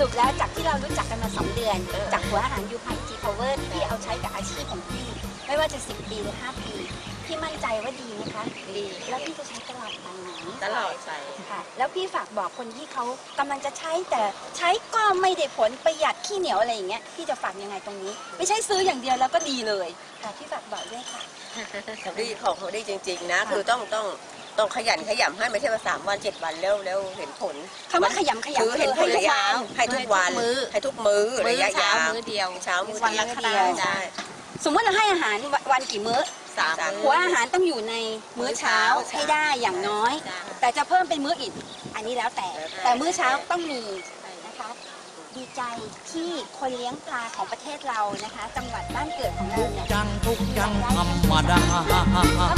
สรุปแล้วจากที่เรารู้จักกันมา 2 เดือน จากหัวอาหารยูไพจีพาวเวอร์ที่เอาใช้กับอาชีพของพี่ ไม่ว่าจะ 10 ปีหรือ 5 ปีพี่มั่นใจว่าดีไหมคะดีแล้วพี่จะใช้ตลอดไปไหนตลอดไปค่ะ แล้วพี่ฝากบอกคนที่เขากำลังจะใช้แต่ใช้ก็ไม่ได้ผลประหยัดขี้เหนียวอะไรอย่างเงี้ยพี่จะฝากยังไงตรงนี้ ไม่ใช่ซื้ออย่างเดียวแล้วก็ดีเลยค่ะพี่ฝากบอกด้วยค่ะเขาดีของเขาดีจริง ๆ นะ คือต้องต้อง ต้องขยันขยำให้ไม่ใช่ว่าสามวันเจ็ดวันแล้วแล้วเห็นผลคำว่าขยำขยำคือเห็นผลให้ทุระกยะวันให้ทุกวันมื้อให้ทุกมื้อมื้ระอยะเช้ายาวมื้อเดียวเช้ามื้อวันละเดียวครั้งใช่สมมติเราให้อาหารวันกี่มื้อสามสามมื้หัวอาหารต้องอยู่ในมื้อเช้ามื้อเช้าให้ได้อย่างน้อยจ้ะแต่จะเพิ่มเป็นมื้ออีกอันนี้แล้วแต่แล้วแต่ แต่มื้อเช้าต้องมีนะคะดีใจที่คนเลี้ยงปลาของประเทศเรานะคะ จังหวัดบ้านเกิดของเราเนี่ยจังทุกจังธรรมดาก็ขอให้